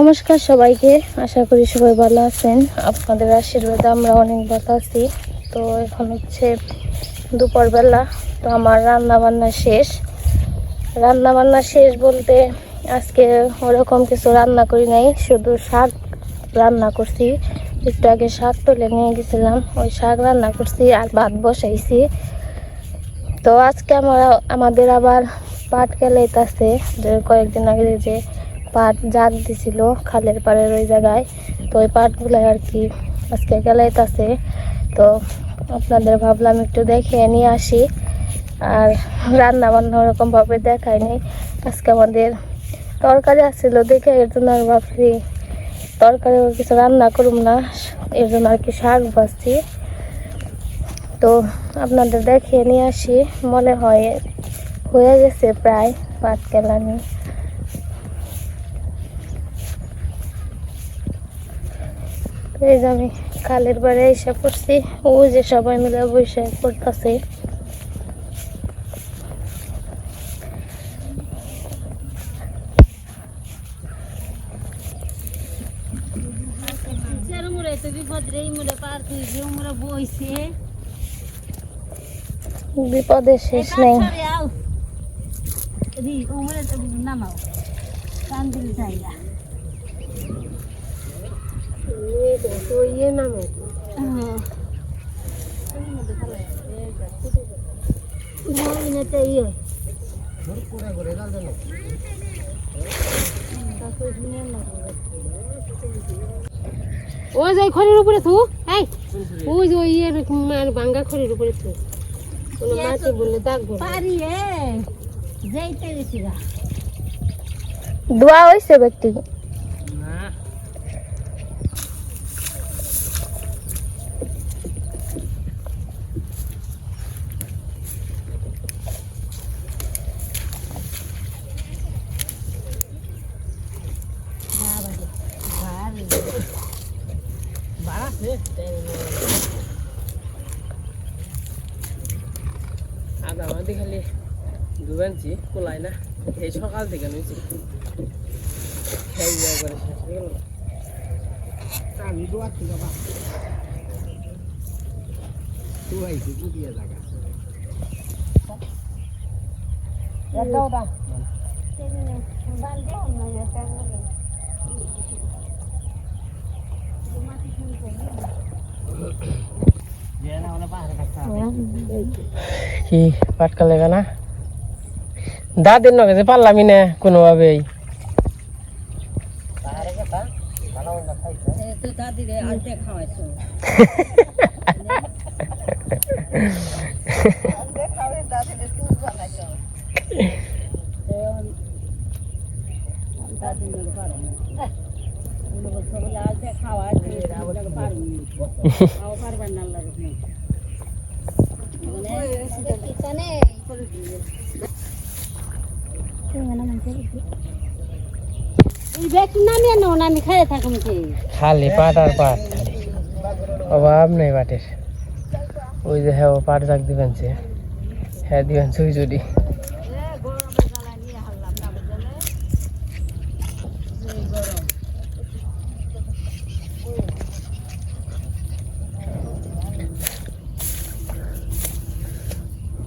নমস্কার সবাইকে। আশা করি সবাই ভালো আছেন। আপনাদের আশীর্বাদে আমরা অনেক ভালো আছি। তো এখন হচ্ছে দুপুরবেলা। তো আমার রান্না বান্না শেষ। রান্না বান্না শেষ বলতে আজকে ওরকম কিছু রান্না করি নাই। শুধু শাক রান্না করছি। একটু আগে শাক তুলে নিয়ে গেছিলাম। ওই শাক রান্না করছি আর ভাত বসাইছি। তো আজকে আমরা আমাদের আবার পাট কেলাইতেছে যে কয়েকদিন আগে যে পাট জাগ দিছিল খালের পাড়ের ওই জায়গায়। তো ওই পাটগুলো আর কি আজকে কেলাইতেছে তো আপনাদের ভাবলাম একটু দেখে নিয়ে আসি। আর রান্না বান্না ওরকমভাবে দেখায়নি আজকে আমাদের তরকারি আসছিল দেখে এর জন্য আর ভাবছি তরকারি কিছু রান্না করুম না। এর জন্য আর কি শাক ভাজছি। তো আপনাদের দেখিয়ে নিয়ে আসি। মনে হয় হয়ে গেছে প্রায় পাট কেলানি। এই যে আমি খালের বাড়ি এসে পড়ছি। ওই যে সবাই মিলে বসে পড়তেছে। বিপদ শেষ নেই। নামাও। কান দিল ইয়ে ওই যে খড়ির উপরে থু এই ওই যে ওই ভাঙ্গা খড়ির উপরে থু কোনো মাটি বললে দাগবো না। পারি গেছি দোয়া হয়েছে ব্যক্তি আদা আমাদের খালি দুবেনছি কোলাই না এই সকাল থেকে নিয়েছি খেয়ে যাওয়া করে শেষ হয়ে গেল আমি দোয়ার থেকে বাবা দোয়াইছি পুটিয়া জায়গা কি পাটকা লেগে না? দাদির নগে যে পারলামই না কোনোভাবেই। তো দাদি রে আলতে খাওয়াইছো দাদি নাও না আমি খাইয়ে থাকুন কি খালি পাট আর পাট। খালি অভাব নেই পাটের। ওই যে হ্যাঁ ও পাট জাগ দিবেন সে। হ্যাঁ দিবেন ছুই চুরি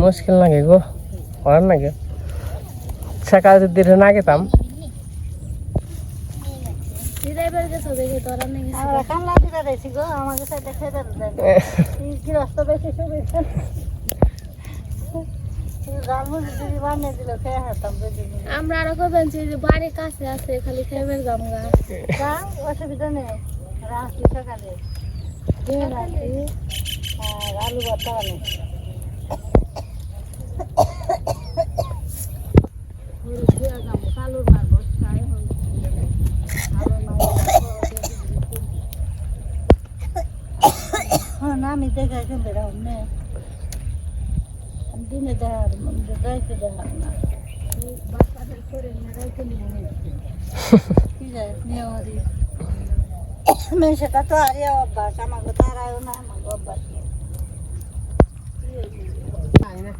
মুশকিল নাকি গো? করার নাকি? সকাল যদি না গেতাম আমরা আরও করবেন যে বাড়ির কাছে আছে খালি খেয়ে জামগা তা অসুবিধা নেই। রাস্তি সকালে। রাত্রি আর আলু ভর্তা নেই কালুর মারবো তাই হল হ্যাঁ না আমি দেখে এখন বেরাম নে দিনে দেখার রাইতে দেখার না বাচ্চাদের করে রাইতে নিয়ে ঠিক আছে নেওয়া দিই সেটা তো আর অভ্যাস আমাকে তারাও না আমাকে অভ্যাস নেই।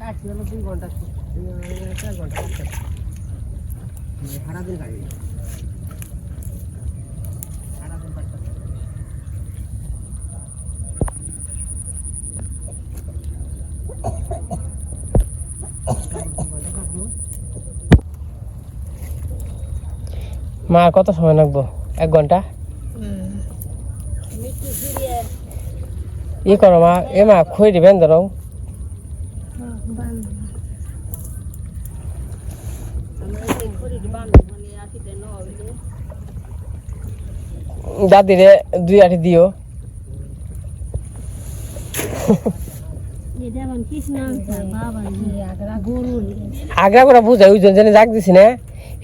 কাটছি হলো দুই ঘণ্টা চার ঘণ্টা সারাদিন গাড়ি মা, কত সময় লাগবো? এক ঘণ্টা? ই করো মা, এ মা, খুঁড়ি দিবেন ধরো। দাদিরে দুই আটি দিও। আগ্রা গোটা বুঝাই, ওই জন্য জাগ দিছি না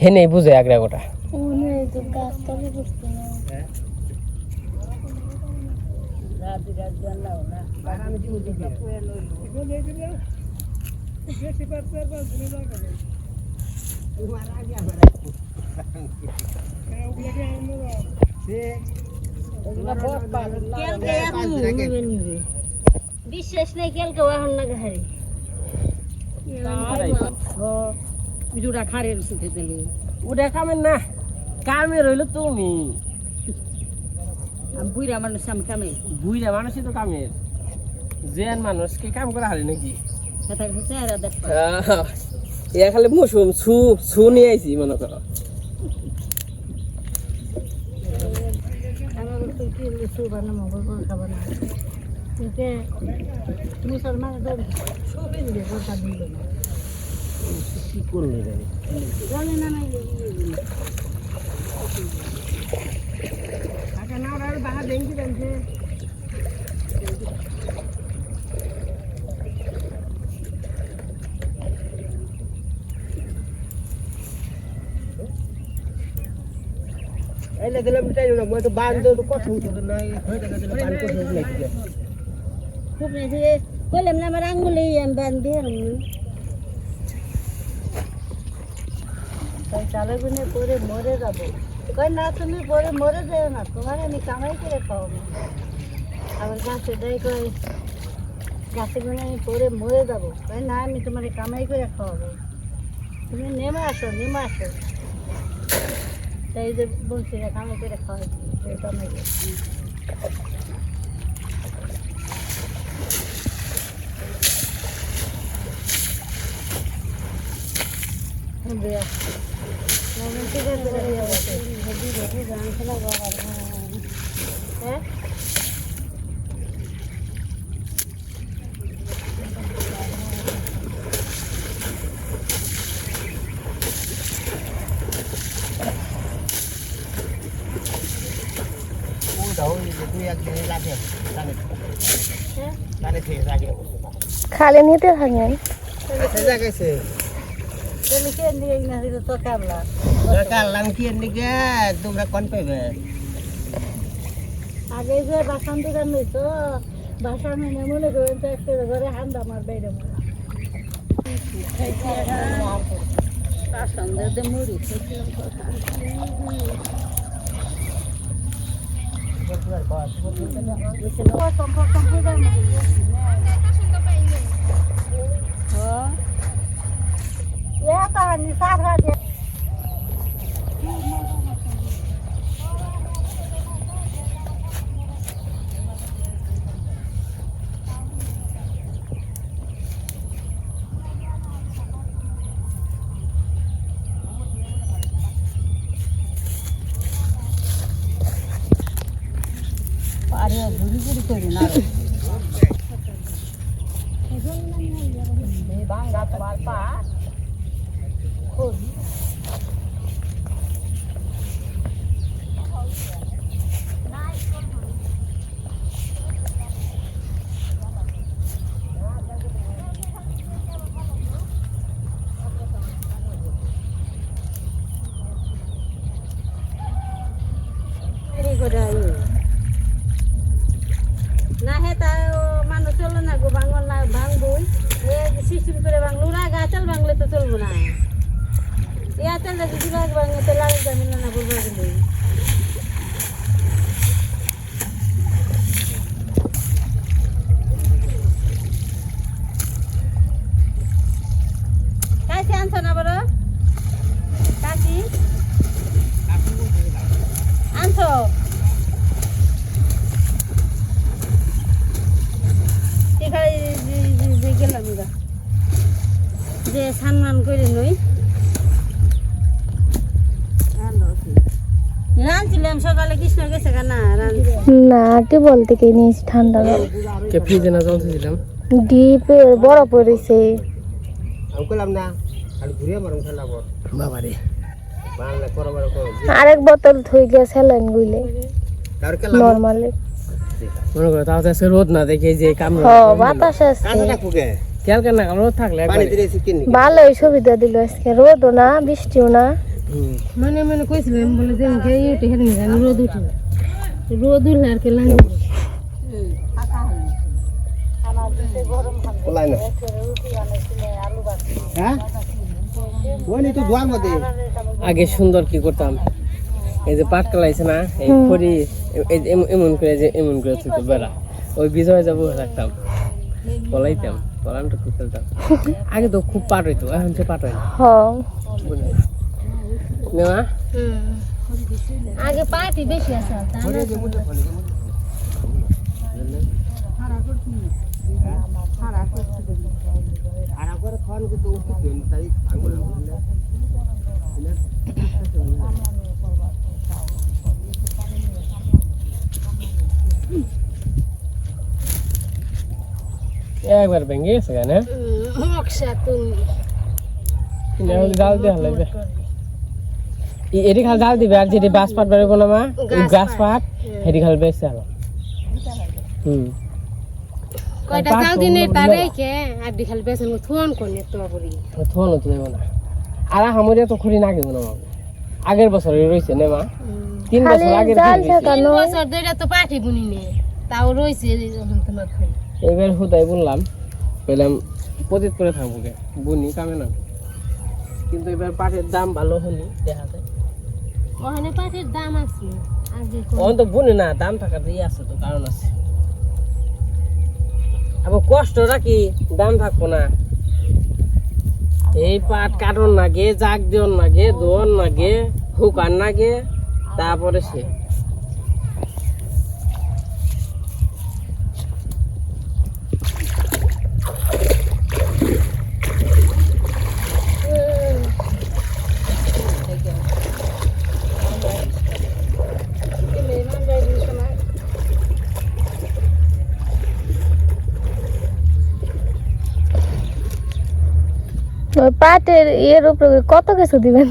হেনে বুঝাই আগ্রা গোটা রাত রাত জানলাও না আমি দুধ পুয়ে লইলো বিশ্বাস নেই কেলকে এখন না হারি দুটা খারের সুখে দিলি ওটা কামের না কামে রইল তুমি। আমি বুড়া মানুষ আমি কামে। বুঝা মানুষই তো কামের জেন মানুষ কি কাম করা হারি নাকি? ইয়া খালি মৌসুম ছু ছু নিয়ে আইছি মনে করো। কি জানি না নাই আচ্ছা না ওরা বাহা দেখি দেখছে এলে দিলে মিটাই না মই তো বান্ধ তো কথা উঠে না হয়ে টাকা দিলে বান্ধ করতে নাকি খুব নেই বললাম না আমার আঙ্গুলে আমি বান কই না, তুমি পরে মরে যাও না, তোমার আমি কামাই করে খাওয়াবো। আবার গাছে দেয় কই, গাছে গুনে আমি পরে মরে যাব। কই না, আমি তোমার কামাই করে খাওয়াবো। তুমি নেমে আসো নেমে আসো। তাই যে বলছি, যে কামাই করে খাওয়াই কামাই করে। হ্যাঁ? খালে নিতে থাকেন। তুমি কে তো কামলা তোমরা কোন পাইবে আগে যে বাসন দোকান হইতো বাসন এনে মনে করেন তো একটা ঘরে হান্দা মার বাইরে বাসন দিয়ে মুড়ি সাত আরে ঘুরি ঘুরি করি না বাংলা তোমার পা না হে তা মানুষ চলো না গো, ভাঙল না, ভাঙবই। সিস্টেম করে ভাঙলো না গাছাল ভাঙলে তো চলবো না। ইয়া চললে যদি ভাগ ভাঙলে তো লাগে যাবে না বলব কিন্তু কাশি আনছো না বড় কাশি আনছো এখানে যে গেলাম গা যে সম্মান করে নই ভালো রাঁধছিলাম সকালে কৃষ্ণ গেছে না টিউবওয়েল থেকে নিয়েছি ঠান্ডা জল কে ফ্রিজে না জল ছিলাম ডিপ বড় পড়েছে। বাবা রে। আরেক বোতল থই গিয়ে স্যালাইন গুইলে। নর্মালি। মনে করো তাও রোদ না দেখে যে কাম বাতাস আসছে কালকে না রোদ থাকলে ভালোই সুবিধা দিল আজকে রোদও না বৃষ্টিও না। মানে মানে কইছিলাম বলে যে ইউটে হেরে রোদ উঠে রোদ উঠলে আর কে আগে সুন্দর কি করতাম? এই যে পাট কালাইছে না এই খড়ি এম- এমন করে যে এমন করে বেড়া। ওই বিজয় যাব রাখতাম। পলাইতাম। পলামটা খুব খেলতাম। আগে তো খুব পাট হইতো এখন সে পাট হয় না। হ। নেওয়া? আগে পাটি বেশি আছে তা একবার ভেঙে গেছে কেন জাল দিয়ে হালাইবে এটি খাল জাল দিবে আর যেটি বাস পাট বেরোবো না মা গাছ পাট হেটি খাল বেসে হলো হুম। কয়টা চাল দিনে তারে আর দিখাল বেসন থুন কোনে তো বলি। থোনো তো দেবো না। আর হামরিয়া তো খুঁড়ি না গেবো না আগের বছর রয়েছে না মা। তিন বছর আগের রয়েছে। তিন বছর ধরে তো পাটি বুনি নে তাও তোমার খাই এবার হুদাই বললাম বললাম পতিত করে থাকব গে বুনি কামে না? কিন্তু এবার পাটের দাম ভালো হলি দেখা যায়। ওখানে পাটির দাম আছে কম। তো বুনি না দাম থাকার দিয়ে আছে তো কারণ আছে। আবার কষ্ট রাখি দাম থাকব না। এই পাট কাটন নাগে জাগ দিওন নাগে দোন নাগে হুকান নাগে তারপরে সে পাটের ইয়ের উপরে কত কিছু দিবেন?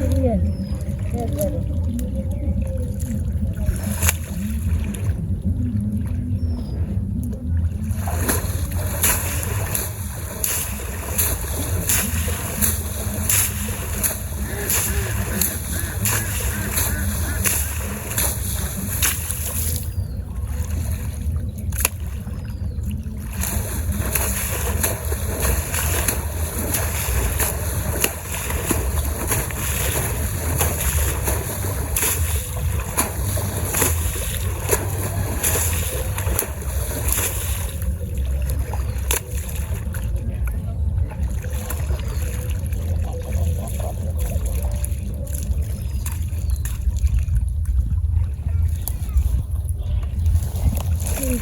对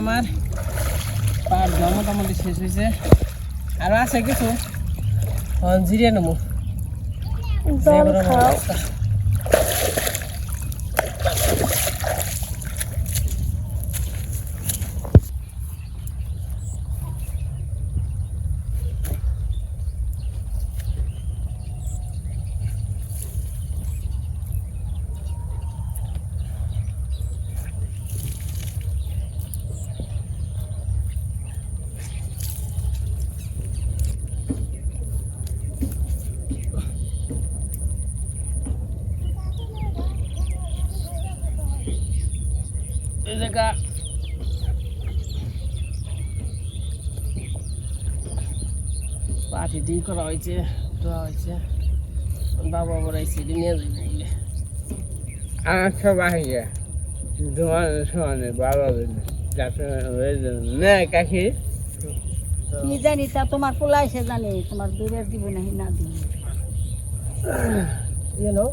আমার পার দেওয়া মোটামুটি শেষ হয়েছে। আরও আছে কিছু? এখন জিরিয়ে নেব। এই জায়গা পাটি দিয়ে করা হয়েছে দেওয়া হয়েছে। বাবা বড়াইছে নিয়ে যাই নাইলে আমার সব আসে তোমার সমানে বাবা যাতে না কাকি। কি জানি তা তোমার পোলাইছে জানি তোমার দূরের দিব না না দিব নো।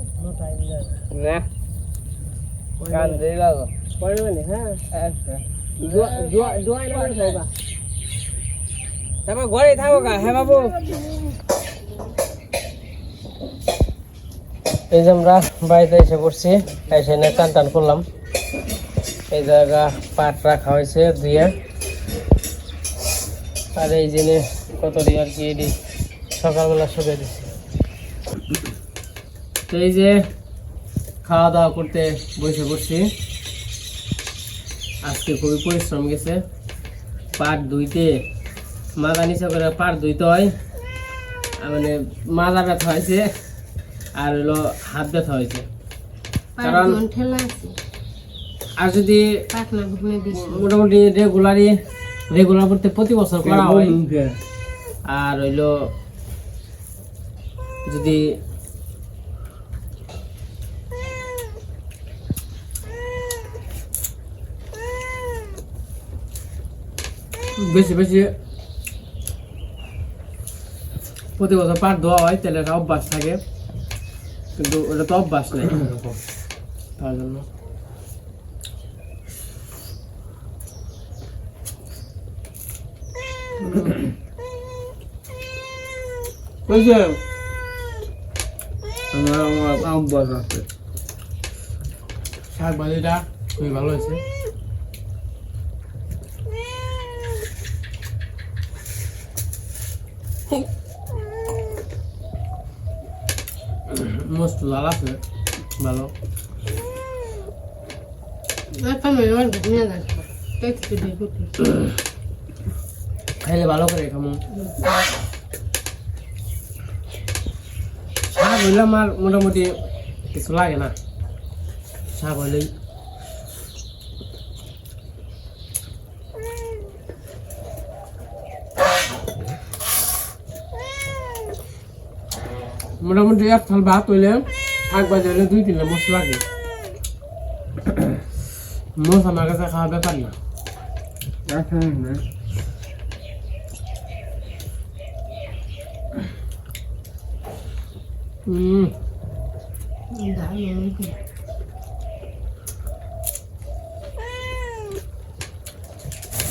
তারপর ঘরে থাকো গা হ্যাঁ বাবু। এই যে আমরা বাড়িতে এসে পড়ছি এসে এনে টান টান করলাম। এই জায়গা পাট রাখা হয়েছে ধুয়ে। আর এই জেনে কত আর কি এটি সকালবেলা শুকিয়ে দিচ্ছি তো এই যে খাওয়া দাওয়া করতে বসে পড়ছি। আজকে খুবই পরিশ্রম গেছে। পাট ধুইতে মাজা নিচে করে পাট ধুইতে হয়। আর মানে মাজা ব্যথা হয়েছে আর হলো হাত ব্যথা হয়েছে। কারণ আর যদি মোটামুটি রেগুলারই রেগুলার করতে প্রতি বছর করা হয়। আর হইল যদি বেশি বেশি প্রতি বছর পাট ধোয়া হয় তাহলে একটা অভ্যাস থাকে কিন্তু ওটা তো অভ্যাস নেই তার জন্য বুঝছে আমার আমার অভ্যাস আছে শাক ভাজিটা খুবই ভালো হয়েছে লাল আছে, ভালো। খাইলে ভালো করে খামো। শাক হইলে আমার মোটামুটি কিছু লাগে না। শাক হইলেই মোটামুটি এক থাল ভাত হইলে শাক হইলে দুই তিনটা মোষ লাগে। মোষ আমার কাছে খাওয়া ব্যাপার না।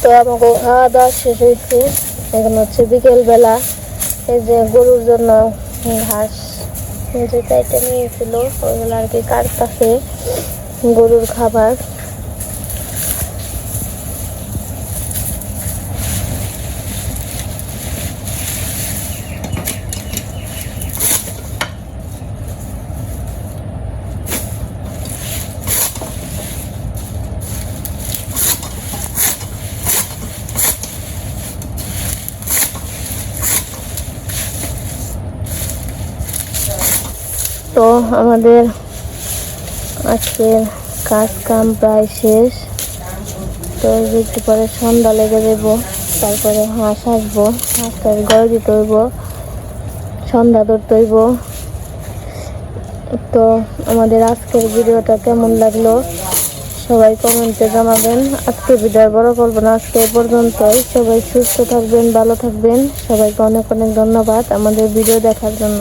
তো আমাকে খাওয়া দাওয়া শেষ হয়েছে। এখন হচ্ছে বিকেলবেলা। এই যে গরুর জন্য ঘাস। এটা নিয়েছিল ওইগুলো আর কি কার কাছে গরুর খাবার? তো আমাদের আজকের কাজ কাম প্রায় শেষ। তো একটু পরে সন্ধ্যা লেগে দেব তারপরে হাঁস আসব ঘরে দিতে হইব, সন্ধ্যা ধরতে হইব। তো আমাদের আজকের ভিডিওটা কেমন লাগল সবাই কমেন্টে জানাবেন। আজকে ভিডিও বড় করব না, আজকে পর্যন্তই। সবাই সুস্থ থাকবেন, ভালো থাকবেন। সবাইকে অনেক অনেক ধন্যবাদ আমাদের ভিডিও দেখার জন্য।